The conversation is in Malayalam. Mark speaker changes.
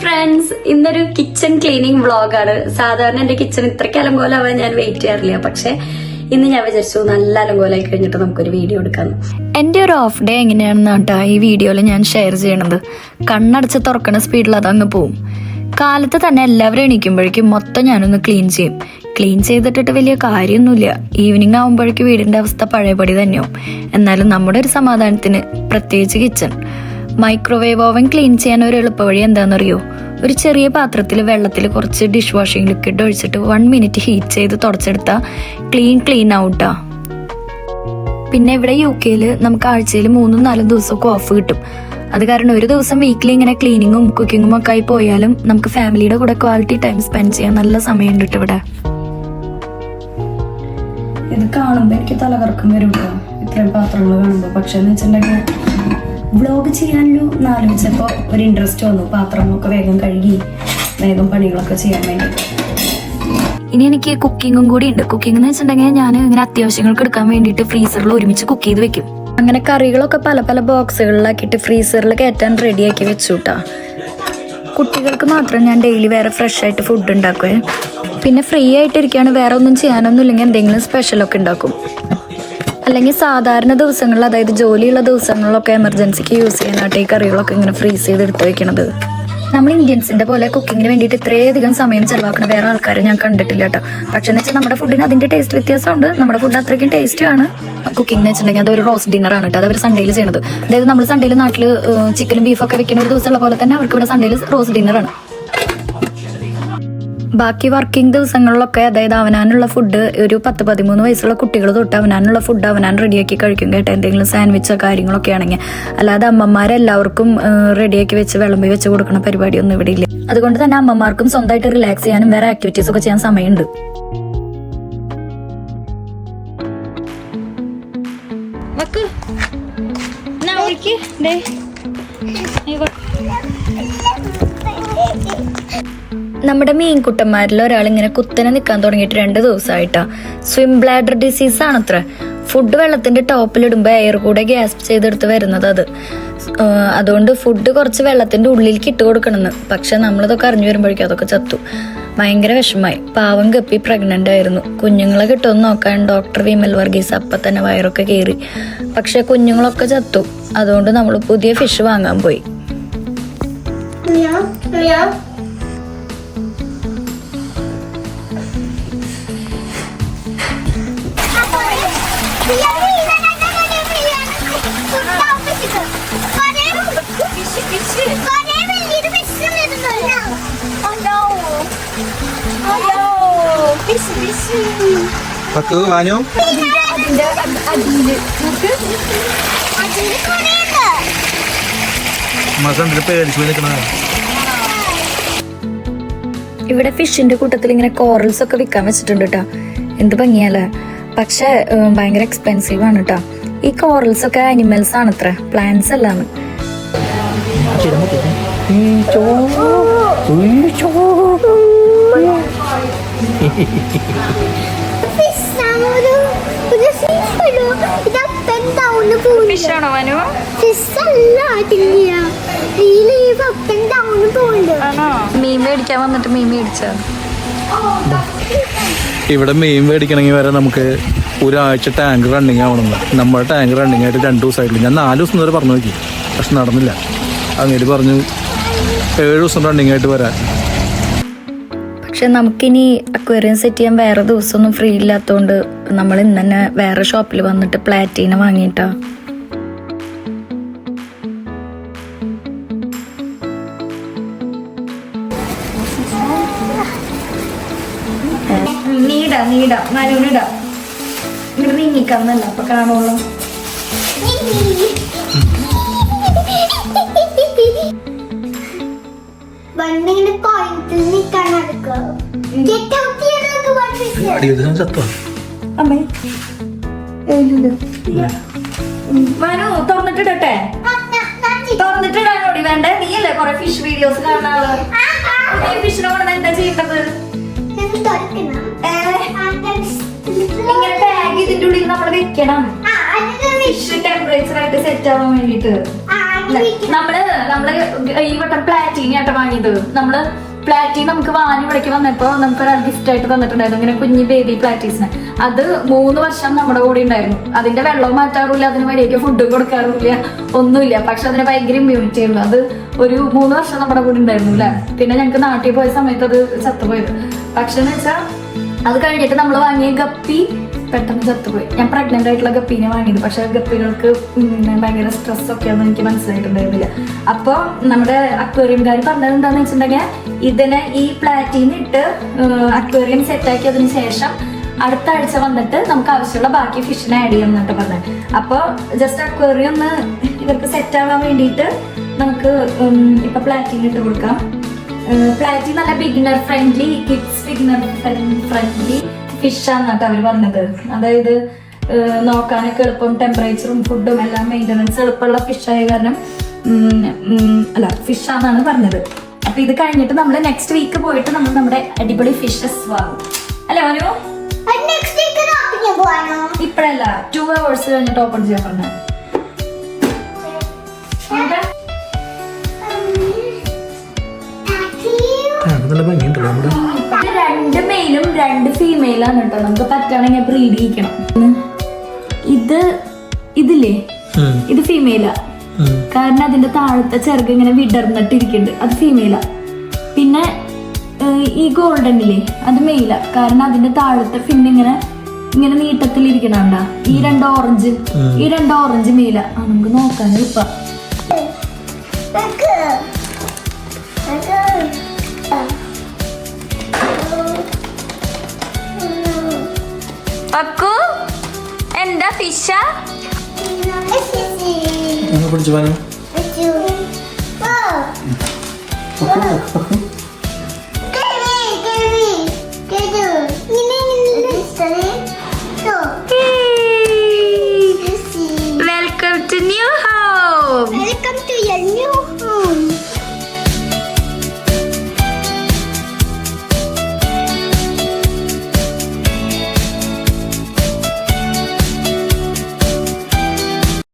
Speaker 1: ഫ്രണ്ട്സ് ഇന്നൊരു കിച്ചൺ ക്ലീനിങ് വ്ളോഗാണ് സാധാരണ എന്റെ കിച്ചൺ ഇത്രയ്ക്ക് അലങ്കോലാവാൻ ഞാൻ വെയിറ്റ് ചെയ്യാറില്ല. പക്ഷെ ഇന്ന് ഞാൻ വിചാരിച്ചു നല്ല അലങ്കോലായി കഴിഞ്ഞിട്ട് നമുക്കൊരു വീഡിയോ എടുക്കാം.
Speaker 2: എന്റെ ഒരു ഓഫ് ഡേ എങ്ങനെയാണെന്ന് കേട്ടോ ഈ വീഡിയോയിൽ ഞാൻ ഷെയർ ചെയ്യണത്. കണ്ണടച്ച് തുറക്കണ സ്പീഡിൽ അതങ്ങ് പോവും. കാലത്ത് തന്നെ എല്ലാവരും എണീക്കുമ്പോഴേക്കും മൊത്തം ഞാനൊന്ന് ക്ലീൻ ചെയ്യും. ക്ലീൻ ചെയ്തിട്ടിട്ട് വലിയ കാര്യമൊന്നുമില്ല. ഈവനിങ് ആകുമ്പോഴേക്കും വീടിന്റെ അവസ്ഥ പഴയപടി തന്നെയാവും. എന്നാലും നമ്മുടെ ഒരു സമാധാനത്തിന് പ്രത്യേകിച്ച് കിച്ചൺ മൈക്രോവേവ് ഓവൻ ക്ലീൻ ചെയ്യാൻ ഒരു എളുപ്പവഴി എന്താണെന്നറിയോ? ഒരു ചെറിയ പാത്രത്തിൽ വെള്ളത്തിൽ കുറച്ച് ഡിഷ് വാഷിംഗ് ലിക്വിഡ് ഒഴിച്ചിട്ട് വൺ മിനിറ്റ് ഹീറ്റ് ചെയ്ത് തുടച്ചെടുത്താൽ ക്ലീൻ ക്ലീൻ ഔട്ടാ പിന്നെ ഇവിടെ യു കെയിൽ നമുക്ക് ആഴ്ചയിൽ മൂന്നും നാലും ദിവസമൊക്കെ ഓഫ് കിട്ടും. അത് കാരണം ഒരു ദിവസം വീക്കിലി ഇങ്ങനെ ക്ലീനിങ്ങും കുക്കിങ്ങും ഒക്കെ ആയി പോയാലും നമുക്ക് ഫാമിലിയുടെ കൂടെ ക്വാളിറ്റി ടൈം സ്പെൻഡ് ചെയ്യാൻ നല്ല സമയമുണ്ട് ഇവിടെ.
Speaker 1: ഇത് കാണുമ്പോൾ എനിക്ക് തലകറക്കം വരും ഇത്രയും പാത്രങ്ങൾ കാണുമ്പോൾ പക്ഷെ എന്ന് വെച്ചിട്ടുണ്ടെങ്കിൽ വ്ളോഗ് ചെയ്യാനല്ലോ എന്ന് ആലോചിച്ചപ്പോൾ ഒരു ഇൻട്രസ്റ്റ് വന്നു. പാത്രങ്ങളൊക്കെ വേഗം കഴുകി വേഗം പണികളൊക്കെ ചെയ്യാൻ വേണ്ടി
Speaker 2: ഇനി എനിക്ക് കുക്കിങ്ങും കൂടി ഉണ്ട്. കുക്കിംഗ് എന്ന് വെച്ചിട്ടുണ്ടെങ്കിൽ ഞാൻ ഇങ്ങനെ അത്യാവശ്യങ്ങൾക്ക് എടുക്കാൻ വേണ്ടിയിട്ട് ഫ്രീസറിൽ ഒരുമിച്ച് കുക്ക് ചെയ്ത് വെക്കും. അങ്ങനെ കറികളൊക്കെ പല പല ബോക്സുകളിലാക്കിയിട്ട് ഫ്രീസറിൽ കയറ്റാൻ റെഡിയാക്കി വെച്ചു കേട്ടാ കുട്ടികൾക്ക് മാത്രം ഞാൻ ഡെയിലി വേറെ ഫ്രഷ് ആയിട്ട് ഫുഡ് ഉണ്ടാക്കുവേ. പിന്നെ ഫ്രീ ആയിട്ടിരിക്കുകയാണ് വേറെ ഒന്നും ചെയ്യാനൊന്നും ഇല്ലെങ്കിൽ എന്തെങ്കിലും സ്പെഷ്യലൊക്കെ ഉണ്ടാക്കും. അല്ലെങ്കിൽ സാധാരണ ദിവസങ്ങളിൽ അതായത് ജോലിയുള്ള ദിവസങ്ങളിലൊക്കെ എമർജൻസിക്ക് യൂസ് ചെയ്യാനായിട്ട് ഈ കറികളൊക്കെ ഇങ്ങനെ ഫ്രീസ് ചെയ്ത് എടുത്ത് വെക്കണത്. നമ്മൾ ഇന്ത്യൻസിന്റെ പോലെ കുക്കിങ്ങിന് വേണ്ടിയിട്ട് ഇത്രയധികം സമയം ചെലവാക്കുന്ന വേറെ ആൾക്കാരെ ഞാൻ കണ്ടിട്ടില്ല കേട്ടോ. പക്ഷെ എന്ന് വെച്ചാൽ നമ്മുടെ ഫുഡിന് അതിന്റെ ടേസ്റ്റ് വ്യത്യാസമുണ്ട്. നമ്മുടെ ഫുഡ് അത്രയ്ക്കും ടേസ്റ്റാണ് കുക്കിംഗ് എന്ന് വെച്ചിട്ടുണ്ടെങ്കിൽ അതൊരു റോസ്റ്റ് ഡിന്നർ ആണ് കേട്ടോ. അത് സൺഡേയിൽ ചെയ്യണത്. അതായത് നമ്മൾ സൺഡേയിൽ നാട്ടിൽ ചിക്കനും ബീഫൊക്കെ വെക്കുന്ന ഒരു ദിവസമുള്ള പോലെ തന്നെ അവർക്ക് ഇവിടെ സൺഡേയിൽ ഡിന്നർ ആണ്. ബാക്കി വർക്കിംഗ് ദിവസങ്ങളിലൊക്കെ അതായത് അവനാനുള്ള ഫുഡ് ഒരു പത്ത് പതിമൂന്ന് വയസ്സുള്ള കുട്ടികൾ തൊട്ട് അവനാനുള്ള ഫുഡ് അവനാൻ റെഡിയാക്കി കഴിക്കും കേട്ടോ. എന്തെങ്കിലും സാൻഡ്വിച്ചോ കാര്യങ്ങളൊക്കെ ആണെങ്കിൽ. അല്ലാതെ അമ്മമാരെല്ലാവർക്കും റെഡിയാക്കി വെച്ച് വിളമ്പി വെച്ച് കൊടുക്കുന്ന പരിപാടിയൊന്നും ഇവിടെ ഇല്ല. അതുകൊണ്ട് തന്നെ അമ്മമാർക്കും സ്വന്തമായിട്ട് റിലാക്സ് ചെയ്യാനും വേറെ ആക്ടിവിറ്റീസ് ഒക്കെ ചെയ്യാൻ സമയമുണ്ട്. നമ്മുടെ മീൻകുട്ടന്മാരിൽ ഒരാൾ ഇങ്ങനെ കുത്തനെ നിൽക്കാൻ തുടങ്ങിയിട്ട് രണ്ട് ദിവസമായിട്ടാ. സ്വിം ബ്ലാഡർ ഡിസീസ് ആണത്ര. ഫുഡ് വെള്ളത്തിന്റെ ടോപ്പിലിടുമ്പോൾ എയർ കൂടെ ഗ്യാസ് ചെയ്തെടുത്ത് വരുന്നത് അത്. അതുകൊണ്ട് ഫുഡ് കുറച്ച് വെള്ളത്തിന്റെ ഉള്ളിലേക്ക് ഇട്ട് കൊടുക്കണമെന്ന്. പക്ഷെ നമ്മളിതൊക്കെ അറിഞ്ഞു വരുമ്പോഴേക്കും അതൊക്കെ ചത്തു. ഭയങ്കര വിഷമായി പാവം ഗപ്പി പ്രഗ്നന്റ് ആയിരുന്നു. കുഞ്ഞുങ്ങളെ കിട്ടുമെന്ന് നോക്കാൻ ഡോക്ടർ വിമൽ വർഗീസ് അപ്പം തന്നെ വയറൊക്കെ കയറി പക്ഷെ കുഞ്ഞുങ്ങളൊക്കെ ചത്തു. അതുകൊണ്ട് നമ്മൾ പുതിയ ഫിഷ് വാങ്ങാൻ പോയി.
Speaker 3: പത്ത് വാനോ മസണ്ടിൽ പേടിച്ചു നിൽക്കണ
Speaker 2: ഇവിടെ ഫിഷിന്റെ കൂട്ടത്തിൽ ഇങ്ങനെ കോറൽസ് ഒക്കെ വിൽക്കാൻ വെച്ചിട്ടുണ്ട് കേട്ടോ എന്ത് ഭംഗിയല്ലേ? പക്ഷെ ഭയങ്കര എക്സ്പെൻസീവ് ആണ് കേട്ടോ ഈ കോറൽസ് ഒക്കെ അനിമൽസ് ആണ് അത്ര പ്ലാന്റ്സ് അല്ലാന്ന്
Speaker 3: ഇവിടെ മീൻ മേടിക്കണമെങ്കിൽ വരെ നമുക്ക് ഒരാഴ്ച ടാങ്ക് റണ്ണിങ് ആവണം. നമ്മുടെ ടാങ്ക് റണ്ണിങ് ആയിട്ട് രണ്ട് ദിവസമായിട്ടില്ല. ഞാൻ നാല് ദിവസം വരെ പറഞ്ഞു നോക്കി. പക്ഷെ നടന്നില്ല. അങ്ങനെ പറഞ്ഞു ഏഴ് ദിവസം റണ്ണിങ് ആയിട്ട് വരാൻ.
Speaker 2: പക്ഷെ നമുക്കിനി അക്വേറിയം സെറ്റ് ചെയ്യാൻ വേറെ ദിവസമൊന്നും ഫ്രീ ഇല്ലാത്തതുകൊണ്ട് നമ്മൾ ഇന്ന് തന്നെ വേറെ ഷോപ്പിൽ വന്നിട്ട് പ്ലാറ്റീന വാങ്ങിയിട്ടാ. നീടാ നീടാ. ഇങ്ങോട്ട് നീങ്ങിക്കാന്നല്ല അപ്പൊ കാണുള്ളൂ. അമ്മേ. മനു തുറന്നിട്ടിടട്ടെ. തുറന്നിട്ടിടാനോടി വേണ്ടേ? നീയല്ലേ കൊറേ ഫിഷ് വീഡിയോസ് ഈ ഫിഷിനെ കൊണ്ട് എന്താ ചെയ്യേണ്ടത്? ഇങ്ങനെ ടാഗ് ഇതിന്റെ ഉള്ളിൽ നമ്മൾ വെക്കണം. ഫിഷ് ടെമ്പറേച്ചർ ആയിട്ട് സെറ്റ് ആവാൻ വേണ്ടിട്ട് നമ്മൾ നമ്മൾ ഈ വട്ടം പ്ലാറ്റീനി ആയിട്ട് വാങ്ങിയത്. നമ്മൾ പ്ലാറ്റി നമുക്ക് വാങ്ങി ഇവിടേക്ക് വന്നപ്പോ നമുക്ക് ഒരാൾ ഗിഫ്റ്റ് ആയിട്ട് തന്നിട്ടുണ്ടായിരുന്നു. ഇങ്ങനെ കുഞ്ഞു ബേബി പ്ലാറ്റീസിന് അത് മൂന്ന് വർഷം നമ്മുടെ കൂടെ ഉണ്ടായിരുന്നു. അതിന്റെ വെള്ളവും മാറ്റാറില്ല അതിന് മര്യാദയ്ക്ക് ഫുഡ് കൊടുക്കാറില്ല ഒന്നുമില്ല. പക്ഷെ അതിന് ഭയങ്കര ഇമ്മ്യൂണിറ്റി ആയിരുന്നു. അത് ഒരു മൂന്ന് വർഷം നമ്മുടെ കൂടെ ഉണ്ടായിരുന്നു അല്ലെ? പിന്നെ ഞങ്ങൾക്ക് നാട്ടിൽ പോയ സമയത്ത് അത് ചത്തുപോയത്. പക്ഷെ എന്ന് വെച്ചാൽ അത് കഴിഞ്ഞിട്ട് നമ്മൾ വാങ്ങിയ ഗപ്പി പെട്ടെന്ന് ചത്തുപോയി. ഞാൻ പ്രഗ്നന്റ് ആയിട്ടുള്ള ഗപ്പീനെ വാങ്ങിയത്. പക്ഷെ ഗപ്പികൾക്ക് ഭയങ്കര സ്ട്രെസ് ഒക്കെയാണെന്ന് എനിക്ക് മനസ്സിലായിട്ടുണ്ടായിരുന്നില്ല. അപ്പോൾ നമ്മുടെ അക്വേറിയംകാർ പറഞ്ഞത് എന്താണെന്ന് വെച്ചിട്ടുണ്ടെങ്കിൽ ഇതിനെ ഈ പ്ലാറ്റീൻ ഇട്ട് അക്വേറിയം സെറ്റ് ആക്കിയതിന് ശേഷം അടുത്ത ആഴ്ച വന്നിട്ട് നമുക്ക് ആവശ്യമുള്ള ബാക്കി ഫിഷിനെ ആഡ് ചെയ്യാം എന്നിട്ട് പറഞ്ഞത് അപ്പോൾ ജസ്റ്റ് അക്വേറിയം ഒന്ന് ഇവർക്ക് സെറ്റ് ആവാൻ വേണ്ടിയിട്ട് നമുക്ക് ഇപ്പൊ പ്ലാറ്റീൻ ഇട്ട് കൊടുക്കാം. പ്ലാറ്റീൻ നല്ല beginner friendly kids beginner friendly fish ആണെന്നാട്ടോ അവർ പറഞ്ഞത്. അതായത് നോക്കാനൊക്കെ എളുപ്പം ടെമ്പറേച്ചറും ഫുഡും എല്ലാം മെയിന്റനൻസ് എളുപ്പമുള്ള ഫിഷായ ആയ കാരണം അല്ല ഫിഷാന്നാണ് പറഞ്ഞത്. അപ്പൊ ഇത് കഴിഞ്ഞിട്ട് നമ്മൾ നെക്സ്റ്റ് വീക്ക് പോയിട്ട് നമ്മൾ നമ്മുടെ അടിപൊളി ഫിഷസ് വാങ്ങും. അല്ലേ മനു? ഇപ്പഴല്ല ടു അവേഴ്സ് കഴിഞ്ഞിട്ട് ഓപ്പൺ ചെയ്യാൻ
Speaker 4: പറഞ്ഞു.
Speaker 3: നല്ല ഭംഗിയുണ്ടല്ലോ നമ്മുടെ.
Speaker 2: രണ്ട് മെയിലും രണ്ട് ഫീമെയിലാണ് കേട്ടോ. നമുക്ക് പറ്റുകയാണെങ്കിൽ ബ്രീഡ് ചെയ്യിക്കണം. ഇത് ഇതില്ലേ? ഇത് ഫീമെയിലാ കാരണം അതിന്റെ താഴത്തെ ചെറുക്ക് ഇങ്ങനെ വിടർന്നിട്ടിരിക്കുന്നുണ്ട്. അത് ഫീമെയിലാ പിന്നെ ഈ ഗോൾഡൻ ഇല്ലേ? അത് മെയിലാ കാരണം അതിന്റെ താഴത്തെ ഫിൻ ഇങ്ങനെ ഇങ്ങനെ നീട്ടത്തിൽ ഇരിക്കണണ്ട ഈ രണ്ട് ഓറഞ്ച് ഈ രണ്ട് ഓറഞ്ച് മെയില ആ. നമുക്ക് നോക്കാൻ എളുപ്പ പക്കു എന്താ ഫിഷ
Speaker 3: പിടിച്ചു.
Speaker 4: Oh.